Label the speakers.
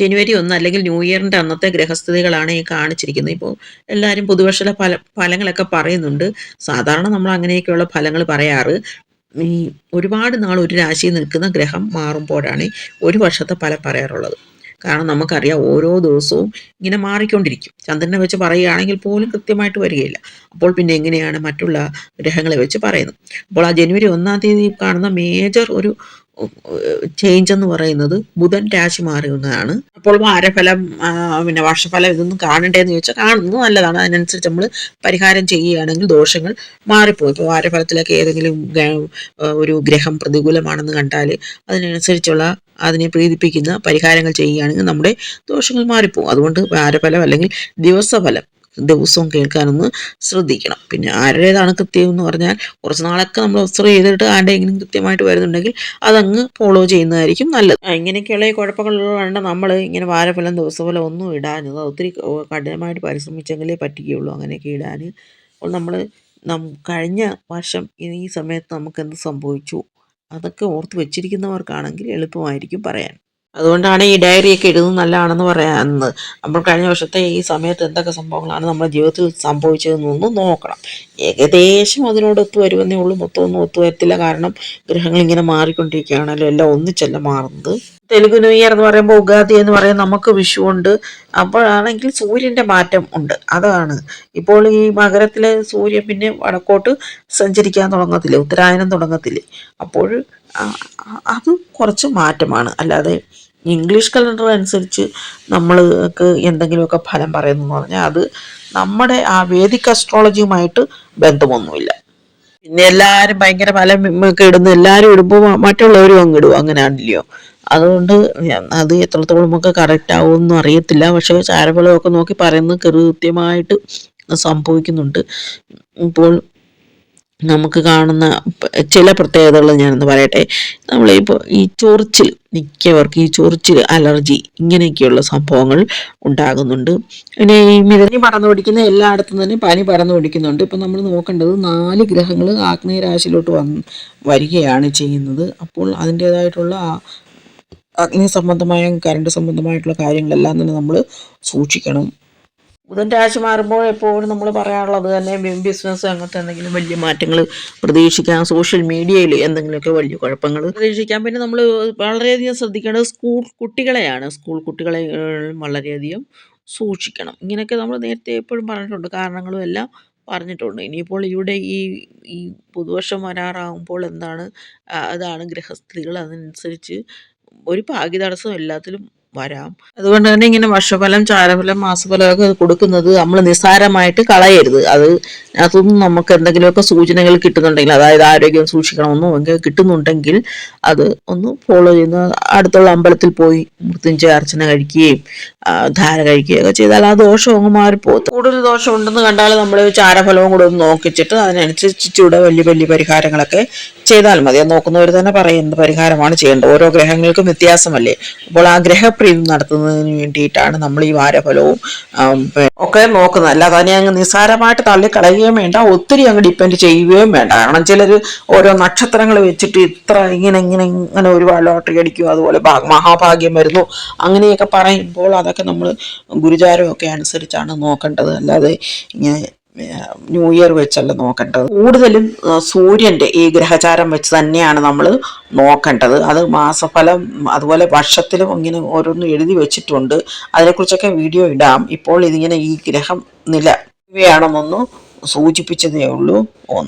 Speaker 1: ജനുവരി ഒന്ന് അല്ലെങ്കിൽ ന്യൂ ഇയറിന്റെ അന്നത്തെ ഗ്രഹസ്ഥിതികളാണ് ഈ കാണിച്ചിരിക്കുന്നത്. ഇപ്പോൾ എല്ലാവരും പുതുവർഷത്തിലെ ഫല ഫലങ്ങളൊക്കെ പറയുന്നുണ്ട്. സാധാരണ നമ്മൾ അങ്ങനെയൊക്കെയുള്ള ഫലങ്ങൾ പറയാറ്. ഈ ഒരുപാട് നാൾ ഒരു രാശിയിൽ നിൽക്കുന്ന ഗ്രഹം മാറുമ്പോഴാണ് ഒരു വർഷത്തെ ഫലം പറയാറുള്ളത്. കാരണം നമുക്കറിയാം ഓരോ ദിവസവും ഇങ്ങനെ മാറിക്കൊണ്ടിരിക്കും. ചന്ദ്രനെ വെച്ച് പറയുകയാണെങ്കിൽ പോലും കൃത്യമായിട്ട് വരികയില്ല. അപ്പോൾ പിന്നെ എങ്ങനെയാണ് മറ്റുള്ള ഗ്രഹങ്ങളെ വെച്ച് പറയുന്നത്? അപ്പോൾ ആ ജനുവരി ഒന്നാം തീയതി കാണുന്ന മേജർ ഒരു ചേഞ്ച് എന്ന് പറയുന്നത് ബുധൻ രാശി മാറുന്നതാണ് അപ്പോൾ വാരഫലം പിന്നെ വർഷഫലം ഇതൊന്നും കാണണ്ടേന്ന് ചോദിച്ചാൽ കാണുന്നത് നല്ലതാണ്. അതിനനുസരിച്ച് നമ്മൾ പരിഹാരം ചെയ്യുകയാണെങ്കിൽ ദോഷങ്ങൾ മാറിപ്പോകും. ഇപ്പോൾ വാരഫലത്തിലൊക്കെ ഏതെങ്കിലും ഒരു ഗ്രഹം പ്രതികൂലമാണെന്ന് കണ്ടാൽ അതിനനുസരിച്ചുള്ള അതിനെ പ്രീതിപ്പിക്കുന്ന പരിഹാരങ്ങൾ ചെയ്യുകയാണെങ്കിൽ നമ്മുടെ ദോഷങ്ങൾ മാറിപ്പോകും. അതുകൊണ്ട് വാരഫലം അല്ലെങ്കിൽ ദിവസഫലം ദിവസവും കേൾക്കാനൊന്ന് ശ്രദ്ധിക്കണം. പിന്നെ ആരുടേതാണ് കൃത്യം എന്ന് പറഞ്ഞാൽ കുറച്ച് നാളൊക്കെ നമ്മൾ ഒബ്സർവ് ചെയ്തിട്ട് ആരുടെയെങ്കിലും കൃത്യമായിട്ട് വരുന്നുണ്ടെങ്കിൽ അതങ്ങ് ഫോളോ ചെയ്യുന്നതായിരിക്കും നല്ലത്. ഇങ്ങനെയൊക്കെയുള്ള ഈ കുഴപ്പങ്ങളുള്ളതുകൊണ്ട് നമ്മൾ ഇങ്ങനെ വാരഫലം ദിവസഫലം ഒന്നും ഇടാഞ്ഞത് ഒത്തിരി കഠിനമായിട്ട് പരിശ്രമിച്ചെങ്കിലേ പറ്റുകയുള്ളൂ അങ്ങനെയൊക്കെ ഇടാൻ അപ്പോൾ നമ്മൾ നം കഴിഞ്ഞ വർഷം ഈ സമയത്ത് നമുക്കെന്ത് സംഭവിച്ചു? അതൊക്കെ ഓർത്ത് വെച്ചിരിക്കുന്നവർക്കാണെങ്കിൽ എളുപ്പമായിരിക്കും പറയാൻ. അതുകൊണ്ടാണ് ഈ ഡയറിയൊക്കെ എഴുതുന്നത് നല്ലതാണെന്ന് പറയുന്നത് അപ്പോൾ കഴിഞ്ഞ വർഷത്തെ ഈ സമയത്ത് എന്തൊക്കെ സംഭവങ്ങളാണ് നമ്മുടെ ജീവിതത്തിൽ സംഭവിച്ചതെന്നൊന്ന് നോക്കണം. ഏകദേശം അതിനോട് ഒത്തു വരുമെന്നേ ഉള്ളൂ. മൊത്തമൊന്നും ഒത്തു വരത്തില്ല. കാരണം ഗ്രഹങ്ങൾ ഇങ്ങനെ മാറിക്കൊണ്ടിരിക്കുകയാണല്ലോ. എല്ലാം ഒന്നിച്ചല്ല മാറുന്നത്. തെലുങ്ക് ന്യൂ ഇയർ എന്ന് പറയുമ്പോൾ ഉഗാദി എന്ന് പറയുമ്പോൾ നമുക്ക് വിഷു ഉണ്ട്. അപ്പോഴാണെങ്കിൽ സൂര്യന്റെ മാറ്റം ഉണ്ട്. അതാണ്. ഇപ്പോൾ ഈ മകരത്തിലെ സൂര്യൻ പിന്നെ വടക്കോട്ട് സഞ്ചരിക്കാൻ തുടങ്ങത്തില്ലേ. ഉത്തരായനം തുടങ്ങത്തില്ലേ. അപ്പോൾ അത് കുറച്ച് മാറ്റമാണ്. അല്ലാതെ ഇംഗ്ലീഷ് കലണ്ടർ അനുസരിച്ച് നമ്മൾക്ക് എന്തെങ്കിലുമൊക്കെ ഫലം പറയുന്നു പറഞ്ഞാൽ അത് നമ്മുടെ ആ വേദിക് അസ്ട്രോളജിയുമായിട്ട് ബന്ധമൊന്നുമില്ല. പിന്നെ എല്ലാവരും ഭയങ്കര പല ഒക്കെ ഇടുന്നു. എല്ലാരും ഇടുമ്പോൾ മറ്റുള്ളവരും അങ്ങ് ഇടും. അങ്ങനെയാണല്ലോ അതുകൊണ്ട് അത് എത്രത്തോളം നമുക്ക് കറക്റ്റ് ആവുമെന്നും അറിയത്തില്ല. പക്ഷേ ചാരഫലമൊക്കെ നോക്കി പറയുന്നത് കൃത്യമായിട്ട് സംഭവിക്കുന്നുണ്ട്. ഇപ്പോൾ നമുക്ക് കാണുന്ന ചില പ്രത്യേകതകൾ ഞാനൊന്ന് പറയട്ടെ. നമ്മളിപ്പോൾ ഈ ചൊറിച്ചിൽ മിക്കവർക്കും ഈ ചൊറിച്ചിൽ അലർജി ഇങ്ങനെയൊക്കെയുള്ള സംഭവങ്ങൾ ഉണ്ടാകുന്നുണ്ട്. പിന്നെ ഈ മിതനി പറന്നു പിടിക്കുന്ന എല്ലായിടത്തും തന്നെ പനി പറന്നു പിടിക്കുന്നുണ്ട്. ഇപ്പം നമ്മൾ നോക്കേണ്ടത് നാല് ഗ്രഹങ്ങൾ ആഗ്നേയ രാശിയിലോട്ട് വന്ന് വരികയാണ് ചെയ്യുന്നത്. അപ്പോൾ അതിന്റേതായിട്ടുള്ള അഗ്നി സംബന്ധമായ കറണ്ട് സംബന്ധമായിട്ടുള്ള കാര്യങ്ങളെല്ലാം തന്നെ നമ്മൾ സൂക്ഷിക്കണം. ബുധൻ രാശി മാറുമ്പോൾ എപ്പോഴും നമ്മൾ പറയാനുള്ളത് തന്നെ ബിസിനസ് അങ്ങനത്തെ എന്തെങ്കിലും വലിയ മാറ്റങ്ങൾ പ്രതീക്ഷിക്കാം. സോഷ്യൽ മീഡിയയിൽ എന്തെങ്കിലുമൊക്കെ വലിയ കുഴപ്പങ്ങൾ പ്രതീക്ഷിക്കാം. പിന്നെ നമ്മൾ വളരെയധികം ശ്രദ്ധിക്കേണ്ടത് സ്കൂൾ കുട്ടികളെയാണ്. സ്കൂൾ കുട്ടികളെ വളരെയധികം സൂക്ഷിക്കണം. ഇങ്ങനെയൊക്കെ നമ്മൾ നേരത്തെ എപ്പോഴും പറഞ്ഞിട്ടുണ്ട്. കാരണങ്ങളും എല്ലാം പറഞ്ഞിട്ടുണ്ട്. ഇനിയിപ്പോൾ ഇവിടെ ഈ ഈ പുതുവർഷം വരാറാകുമ്പോൾ എന്താണ്? അതാണ് ഗ്രഹസ്ഥിതികൾ. അതിനനുസരിച്ച് ഒരു ഭാഗ്യ തടസ്സം എല്ലാത്തിലും വരാം. അതുകൊണ്ട് തന്നെ ഇങ്ങനെ വർഷഫലം ചാരഫലം മാസഫലമൊക്കെ കൊടുക്കുന്നത് നമ്മൾ നിസ്സാരമായിട്ട് കളയരുത്. അത് അതൊന്നും നമുക്ക് എന്തെങ്കിലുമൊക്കെ സൂചനകൾ കിട്ടുന്നുണ്ടെങ്കിൽ അതായത് ആരോഗ്യം സൂക്ഷിക്കണമെന്നോ ഒക്കെ കിട്ടുന്നുണ്ടെങ്കിൽ അത് ഒന്ന് ഫോളോ ചെയ്യുന്ന അടുത്തുള്ള അമ്പലത്തിൽ പോയി മൃത്യുഞ്ജയ അർച്ചന കഴിക്കുകയും ധാര കഴിക്കുകയും ഒക്കെ ചെയ്താൽ ആ ദോഷം അങ്ങ് മാറിപ്പോകും. കൂടുതൽ ദോഷം ഉണ്ടെന്ന് കണ്ടാൽ നമ്മൾ ചാരഫലവും കൂടെ ഒന്ന് നോക്കിച്ചിട്ട് അതിനനുസരിച്ച് വലിയ വലിയ പരിഹാരങ്ങളൊക്കെ ചെയ്താൽ മതി. അത് നോക്കുന്നവർ തന്നെ പറയുന്നത് പരിഹാരമാണ് ചെയ്യേണ്ടത്? ഓരോ ഗ്രഹങ്ങൾക്കും വ്യത്യാസമല്ലേ? അപ്പോൾ ആ ഗ്രഹപ്രീതി നടത്തുന്നതിന് വേണ്ടിയിട്ടാണ് നമ്മൾ ഈ വാരഫലവും ഒക്കെ നോക്കുന്നത്. അല്ലാതെ അതിനെ അങ്ങ് നിസ്സാരമായിട്ട് തള്ളിക്കളയുകയും വേണ്ട ഒത്തിരി അങ്ങ് ഡിപ്പെൻഡ് ചെയ്യുകയും വേണ്ട. കാരണം ചിലർ ഓരോ നക്ഷത്രങ്ങൾ വെച്ചിട്ട് ഇത്ര ഇങ്ങനെ ഇങ്ങനെ ഇങ്ങനെ ഒരുപാട് ലോട്ടറി അടിക്കും. അതുപോലെ മഹാഭാഗ്യം വരുന്നു. അങ്ങനെയൊക്കെ പറയുമ്പോൾ അതൊക്കെ നമ്മൾ ഗുരുചാരമൊക്കെ അനുസരിച്ചാണ് നോക്കേണ്ടത്. അല്ലാതെ ഇങ്ങനെ ന്യൂ ഇയർ വെച്ചല്ല നോക്കേണ്ടത്. കൂടുതലും സൂര്യന്റെ ഈ ഗ്രഹചാരം വെച്ച് തന്നെയാണ് നമ്മൾ നോക്കേണ്ടത്. അത് മാസഫലം അതുപോലെ വർഷത്തിലും ഇങ്ങനെ ഓരോന്നും എഴുതി വെച്ചിട്ടുണ്ട്. അതിനെക്കുറിച്ചൊക്കെ വീഡിയോ ഇടാം. ഇപ്പോൾ ഇതിങ്ങനെ ഈ ഗ്രഹം നില ഇവയാണെന്നൊന്ന് സൂചിപ്പിച്ചതേ ഉള്ളൂ. ഓ